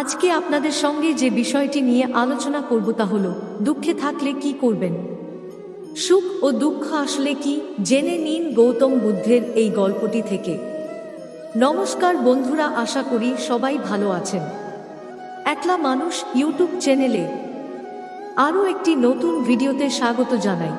আজকে আপনাদের সঙ্গে যে বিষয়টি নিয়ে আলোচনা করব তা হল, দুঃখে থাকলে কি করবেন? সুখ ও দুঃখ আসলে কি? জেনে নিন গৌতম বুদ্ধের এই গল্পটি থেকে। নমস্কার বন্ধুরা, আশা করি সবাই ভালো আছেন। একলা মানুষ ইউটিউব চ্যানেলে আরও একটি নতুন ভিডিওতে স্বাগত জানাই।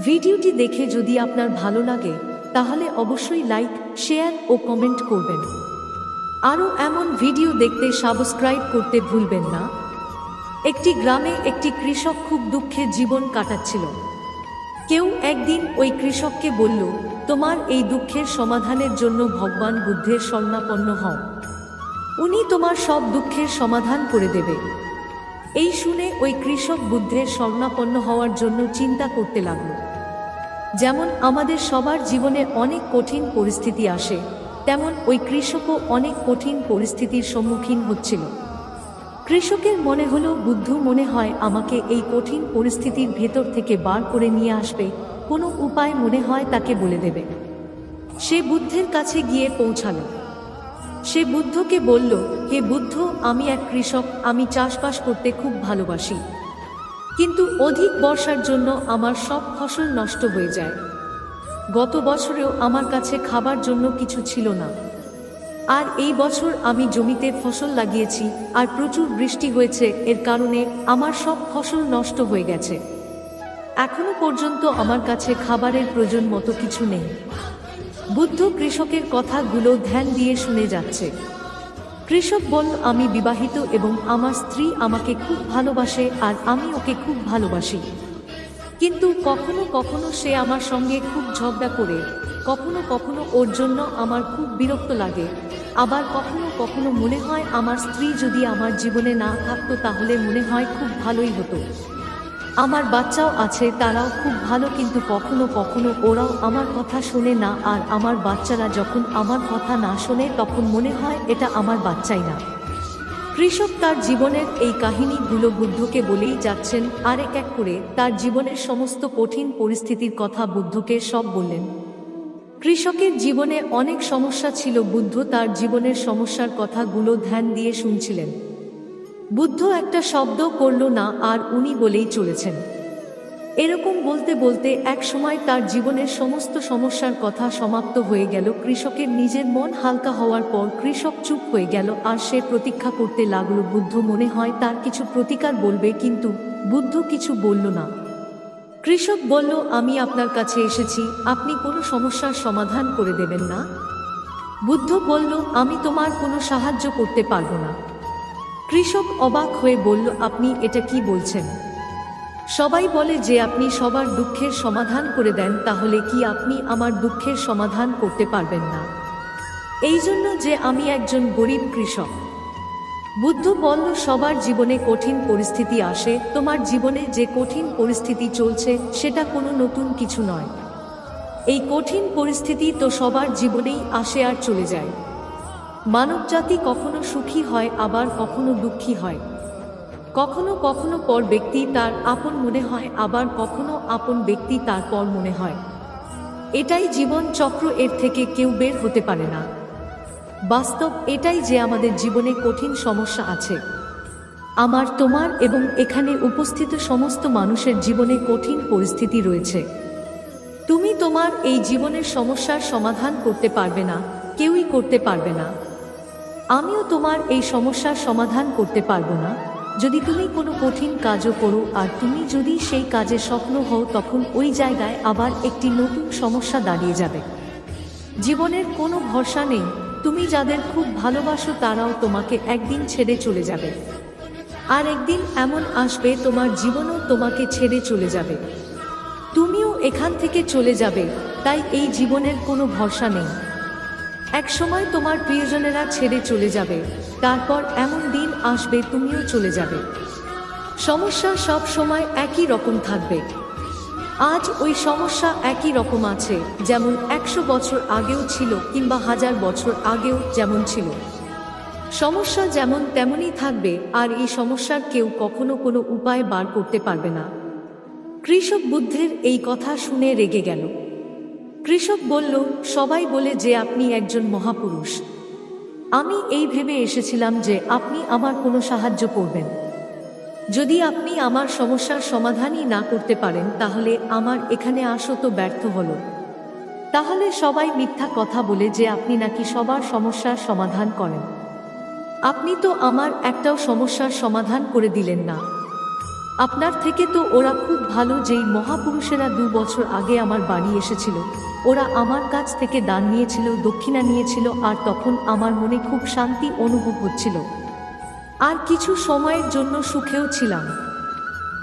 ভিডিওটি দেখে যদি আপনার ভালো লাগে, তাহলে অবশ্যই লাইক, শেয়ার ও কমেন্ট করবেন। আরও এমন ভিডিও দেখতে সাবস্ক্রাইব করতে ভুলবেন না। একটি গ্রামে একটি কৃষক খুব দুঃখে জীবন কাটাচ্ছিল। কেউ একদিন ওই কৃষককে বলল, তোমার এই দুঃখের সমাধানের জন্য ভগবান বুদ্ধের স্বর্ণাপন্ন হও। উনি তোমার সব দুঃখের সমাধান করে দেবে। এই শুনে ওই কৃষক বুদ্ধের স্বর্ণাপন্ন হওয়ার জন্য চিন্তা করতে লাগল। যেমন আমাদের সবার জীবনে অনেক কঠিন পরিস্থিতি আসে তেমন ওই কৃষকও অনেক কঠিন পরিস্থিতির সম্মুখীন হচ্ছিল। কৃষকের মনে হলো, বুদ্ধ মনে হয় আমাকে এই কঠিন পরিস্থিতির ভেতর থেকে বার করে নিয়ে আসবে, কোনো উপায় মনে হয় তাকে বলে দেবে। সে বুদ্ধের কাছে গিয়ে পৌঁছালো। সে বুদ্ধকে বলল, হে বুদ্ধ, আমি এক কৃষক, আমি চাষবাস করতে খুব ভালোবাসি। কিন্তু অধিক বর্ষার জন্য আমার সব ফসল নষ্ট হয়ে যায়। গত বছরেও আমার কাছে খাবার জন্য কিছু ছিল না। আর এই বছর আমি জমিতে ফসল লাগিয়েছি আর প্রচুর বৃষ্টি হয়েছে, এর কারণে আমার সব ফসল নষ্ট হয়ে গেছে। এখনও পর্যন্ত আমার কাছে খাবারের প্রয়োজন মতো কিছু নেই। বুদ্ধ কৃষকের কথাগুলো ধ্যান দিয়ে শুনে যাচ্ছে। কৃষক বলল আমি বিবাহিত এবং আমার স্ত্রী আমাকে খুব ভালোবাসে আর আমি ওকে খুব ভালোবাসি। কিন্তু কখনো কখনো সে আমার সঙ্গে খুব ঝগড়া করে। কখনো কখনো ওর জন্য আমার খুব বিরক্ত লাগে। আবার কখনো কখনো মনে হয় আমার স্ত্রী যদি আমার জীবনে না থাকতো তাহলে মনে হয় খুব ভালোই হতো। আমার বাচ্চাও আছে, তারাও খুব ভালো, কিন্তু কখনো কখনো ওরাও আমার কথা শোনে না, আর আমার বাচ্চারা যখন আমার কথা না শোনে তখন মনে হয় এটা আমার বাচ্চাই না। কৃষক তার জীবনের এই কাহিনীগুলো বুদ্ধকে বলেই যাচ্ছেন আর এক এক করে তার জীবনের সমস্ত কঠিন পরিস্থিতির কথা বুদ্ধকে সব বললেন। কৃষকের জীবনে অনেক সমস্যা ছিল, বুদ্ধ তার জীবনের সমস্যার কথাগুলো ধ্যান দিয়ে শুনছিলেন। বুদ্ধ একটা শব্দ করল না, আর উনি বলেই চলেছেন। এরকম বলতে বলতে এক সময় তার জীবনের সমস্ত সমস্যার কথা সমাপ্ত হয়ে গেল। কৃষকের নিজের মন হালকা হওয়ার পর কৃষক চুপ হয়ে গেল আর সে প্রতীক্ষা করতে লাগল, বুদ্ধ মনে হয় তার কিছু প্রতিকার বলবে কিন্তু বুদ্ধ কিছু বলল না। কৃষক বলল, আমি আপনার কাছে এসেছি, আপনি কোনো সমস্যার সমাধান করে দেবেন না? বুদ্ধ বলল, আমি তোমার কোনো সাহায্য করতে পারব না। কৃষক অবাক হয়ে বলল, আপনি এটা কি বলছেন? সবাই বলে যে আপনি সবার দুঃখের সমাধান করে দেন, তাহলে কি আপনি আমার দুঃখের সমাধান করতে পারবেন না? এই জন্য যে আমি একজন গরিব কৃষক। বুদ্ধ বলল সবার জীবনে কঠিন পরিস্থিতি আসে, তোমার জীবনে যে কঠিন পরিস্থিতি চলছে, সেটা কোনো নতুন কিছু নয়। এই কঠিন পরিস্থিতি তো সবার জীবনেই আসে আর চলে যায়। মানবজাতি কখনো সুখী হয়, আবার কখনো দুঃখী হয়। কখনো কখনো পর ব্যক্তি তার আপন মনে হয়, আবার কখনো আপন ব্যক্তি তার পর মনে হয়। এটাই জীবন চক্র এর থেকে কেউ বের হতে পারে না। বাস্তব এটাই যে আমাদের জীবনে কঠিন সমস্যা আছে। আমার, তোমার এবং এখানে উপস্থিত সমস্ত মানুষের জীবনে কঠিন পরিস্থিতি রয়েছে। তুমি তোমার এই জীবনের সমস্যার সমাধান করতে পারবে না, কেউই করতে পারবে না। আমিও তোমার এই সমস্যার সমাধান করতে পারব না। যদি তুমি কোনো কঠিন কাজও করো আর তুমি যদি সেই কাজে স্বপ্ন হও, তখন ওই জায়গায় আবার একটি নতুন সমস্যা দাঁড়িয়ে যাবে। জীবনের কোনো ভরসা নেই। তুমি যাদের খুব ভালোবাসো, তারাও তোমাকে একদিন ছেড়ে চলে যাবে। আর একদিন এমন আসবে, তোমার জীবনও তোমাকে ছেড়ে চলে যাবে। তুমিও এখান থেকে চলে যাবে, তাই এই জীবনের কোনো ভরসা নেই। এক সময় তোমার প্রিয়জনেরা ছেড়ে চলে যাবে, তারপর এমন দিন আসবে, তুমিও চলে যাবে। সমস্যা সব সময় একই রকম থাকবে। আজ ওই সমস্যা একই রকম আছে, যেমন একশো বছর আগেও ছিল কিংবা হাজার বছর আগেও যেমন ছিল। সমস্যা যেমন তেমনই থাকবে, আর এই সমস্যার কেউ কখনো কোনো উপায় বার করতে পারবে না। কৃষক বুদ্ধের এই কথা শুনে রেগে গেল। কৃষক বলল, সবাই বলে যে আপনি একজন মহাপুরুষ। আমি এই ভেবে এসেছিলাম যে আপনি আমার কোনো সাহায্য করবেন। যদি আপনি আমার সমস্যার সমাধানই না করতে পারেন, তাহলে আমার এখানে আসো তো ব্যর্থ হলো। তাহলে সবাই মিথ্যা কথা বলে যে আপনি নাকি সবার সমস্যার সমাধান করেন। আপনি তো আমার একটাও সমস্যার সমাধান করে দিলেন না। আপনার থেকে তো ওরা খুব ভালো যেই মহাপুরুষেরা দু বছর আগে আমার বাড়ি এসেছিল। ওরা আমার কাছ থেকে দান নিয়েছিল, দক্ষিণা নিয়েছিল, আর তখন আমার মনে খুব শান্তি অনুভব হচ্ছিল। আর কিছু সময়ের জন্য সুখেও ছিলাম।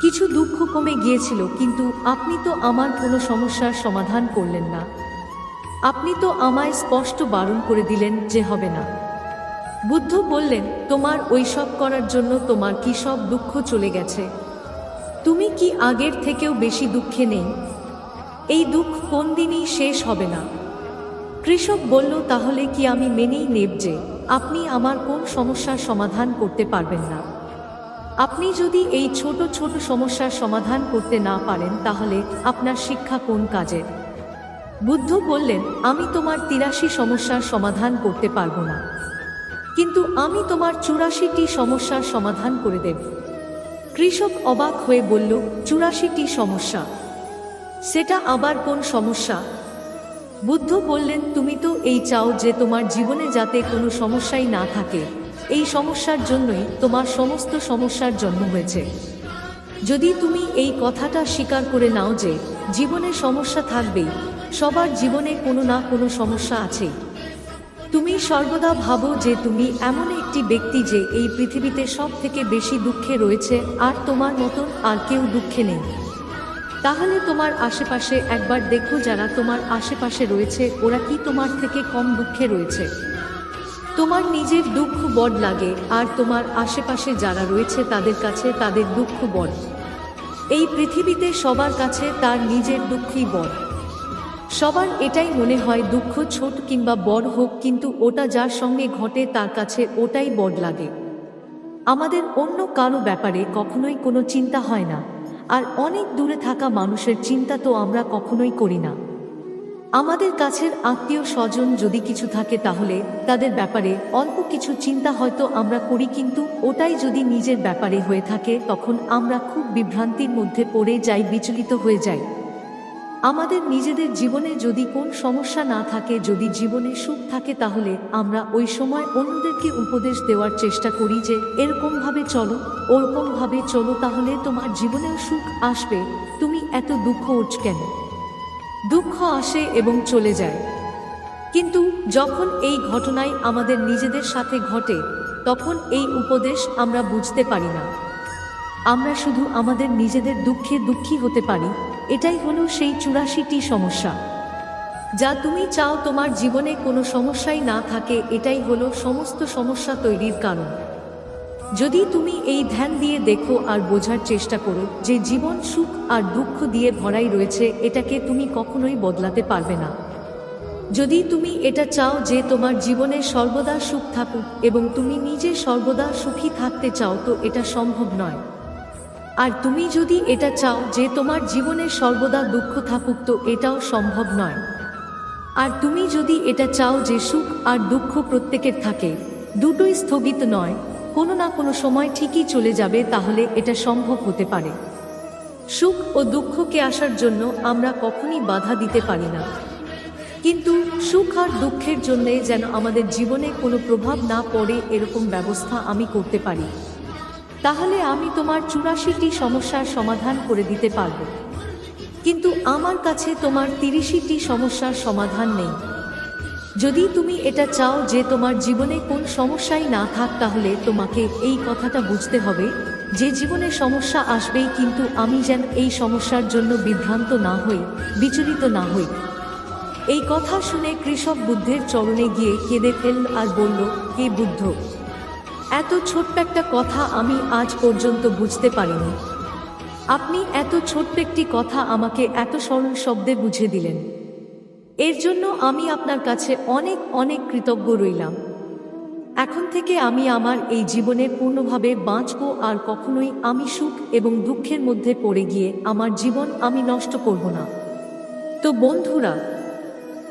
কিছু দুঃখ কমে গিয়েছিল, কিন্তু আপনি তো আমার কোনো সমস্যার সমাধান করলেন না। আপনি তো আমায় স্পষ্ট বারণ করে দিলেন যে হবে না। বুদ্ধ বললেন, তোমার ওইসব করার জন্য তোমার কি সব দুঃখ চলে গেছে? তুমি কি আগের থেকেও বেশি দুঃখে নেই? এই দুঃখ কোন দিনই শেষ হবে না। কৃষক বলল, তাহলে কি আমি মেনেই নেব যে আপনি আমার কোন সমস্যার সমাধান করতে পারবেন না। আপনি যদি এই ছোট ছোট সমস্যার সমাধান করতে না পারেন, তাহলে আপনার শিক্ষা কোন কাজের? বুদ্ধ বললেন, আমি তোমার তিরাশি সমস্যার সমাধান করতে পারব না। কিন্তু আমি তোমার চুরাশিটি সমস্যার সমাধান করে দেব। কৃষক অবাক হয়ে বলল, চুরাশিটি সমস্যা সেটা আবার কোন সমস্যা? বুদ্ধ বললেন, তুমি তো এই চাও যে তোমার জীবনে যাতে কোনো সমস্যাই না থাকে। এই সমস্যার জন্যই তোমার সমস্ত সমস্যার জন্ম হয়েছে। যদি তুমি এই কথাটা স্বীকার করে নাও যে জীবনে সমস্যা থাকবেই, সবার জীবনে কোনো না কোনো সমস্যা আছেই তুমি সর্বদা ভাবো যে তুমি এমন একটি ব্যক্তি যে এই পৃথিবীতে সব থেকে বেশি দুঃখে রয়েছে, আর তোমার মতন আর কেউ দুঃখে নেই। তাহলে তোমার আশেপাশে একবার দেখো যারা তোমার আশেপাশে রয়েছে, ওরা কি তোমার থেকে কম দুঃখে রয়েছে? তোমার নিজের দুঃখ বড় লাগে, আর তোমার আশেপাশে যারা রয়েছে তাদের কাছে তাদের দুঃখ বড়। এই পৃথিবীতে সবার কাছে তার নিজের দুঃখই বড়। সবার এটাই মনে হয় দুঃখ ছোট কিংবা বড় হোক, কিন্তু ওটা যার সঙ্গে ঘটে তার কাছে ওটাই বড় লাগে। আমাদের অন্য কারও ব্যাপারে কখনোই কোনো চিন্তা হয় না। আর অনেক দূরে থাকা মানুষের চিন্তা তো আমরা কখনোই করি না। আমাদের কাছের আত্মীয় স্বজন যদি কিছু থাকে তাহলে তাদের ব্যাপারে অল্প কিছু চিন্তা হয়তো আমরা করি, কিন্তু ওটাই যদি নিজের ব্যাপারে হয়ে থাকে তখন আমরা খুব বিভ্রান্তির মধ্যে পড়ে যাই, বিচলিত হয়ে যাই। আমাদের নিজেদের জীবনে যদি কোন সমস্যা না থাকে, যদি জীবনে সুখ থাকে, তাহলে আমরা ওই সময় অন্যদেরকে উপদেশ দেওয়ার চেষ্টা করি যে এরকমভাবে চলো ওরকমভাবে চলো, তাহলে তোমার জীবনেও সুখ আসবে। তুমি এত দুঃখ উঠ কেন? দুঃখ আসে এবং চলে যায়। কিন্তু যখন এই ঘটনায় আমাদের নিজেদের সাথে ঘটে, তখন এই উপদেশ আমরা বুঝতে পারি না। আমরা শুধু আমাদের নিজেদের দুঃখে দুঃখী হতে পারি এটাই হলো সেই চুরাশিটি সমস্যা। যা তুমি চাও তোমার জীবনে কোনো সমস্যাই না থাকে, এটাই হলো সমস্ত সমস্যা তৈরির কারণ। যদি তুমি এই ধ্যান দিয়ে দেখো আর বোঝার চেষ্টা করো যে জীবন সুখ আর দুঃখ দিয়ে ভরাই রয়েছে, এটাকে তুমি কখনোই বদলাতে পারবে না। যদি তুমি এটা চাও যে তোমার জীবনে সর্বদা সুখ থাকুক এবং তুমি নিজে সর্বদা সুখী থাকতে চাও, তো এটা সম্ভব নয়। আর তুমি যদি এটা চাও যে তোমার জীবনে সর্বদা দুঃখ থাকুক, তো এটাও সম্ভব নয়। আর তুমি যদি এটা চাও যে সুখ আর দুঃখ প্রত্যেকের থাকে, দুটোই স্থগিত নয়, কোনো না কোনো সময় ঠিকই চলে যাবে, তাহলে এটা সম্ভব হতে পারে। সুখ ও দুঃখকে আসার জন্য আমরা কখনই বাধা দিতে পারি না। কিন্তু সুখ আর দুঃখের জন্যে যেন আমাদের জীবনে কোনো প্রভাব না পড়ে, এরকম ব্যবস্থা আমি করতে পারি। তাহলে আমি তোমার চুরাশিটি সমস্যার সমাধান করে দিতে পারব। কিন্তু আমার কাছে তোমার তিরিশিটি সমস্যার সমাধান নেই। যদি তুমি এটা চাও যে তোমার জীবনে কোন সমস্যাই না থাক, তাহলে তোমাকে এই কথাটা বুঝতে হবে, যে জীবনে সমস্যা আসবেই কিন্তু আমি যেন এই সমস্যার জন্য বিভ্রান্ত না হই, বিচলিত না হই। এই কথা শুনে কৃষক বুদ্ধের চরণে গিয়ে কেঁদে ফেল আর বলল, হে বুদ্ধ এত ছোট্ট একটা কথা আমি আজ পর্যন্ত বুঝতে পারিনি। আপনি এত ছোট্ট একটি কথা আমাকে এত সরল শব্দে বুঝে দিলেন। এর জন্য আমি আপনার কাছে অনেক অনেক কৃতজ্ঞ রইলাম। এখন থেকে আমি আমার এই জীবনে পূর্ণভাবে বাঁচব আর কখনোই আমি সুখ এবং দুঃখের মধ্যে পড়ে গিয়ে আমার জীবন আমি নষ্ট করব না। তো বন্ধুরা,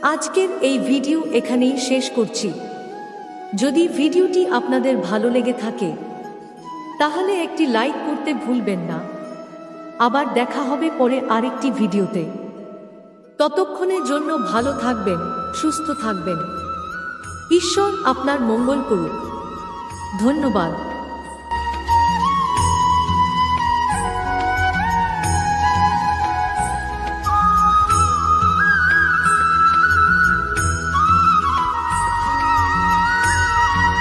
আজকের এই ভিডিও এখানেই শেষ করছি। যদি ভিডিওটি আপনাদের ভালো লেগে থাকে, তাহলে একটি লাইক করতে ভুলবেন না। আবার দেখা হবে পরে আরেকটি ভিডিওতে। ততক্ষণের জন্য ভালো থাকবেন, সুস্থ থাকবেন। ঈশ্বর আপনার মঙ্গল করুক। ধন্যবাদ।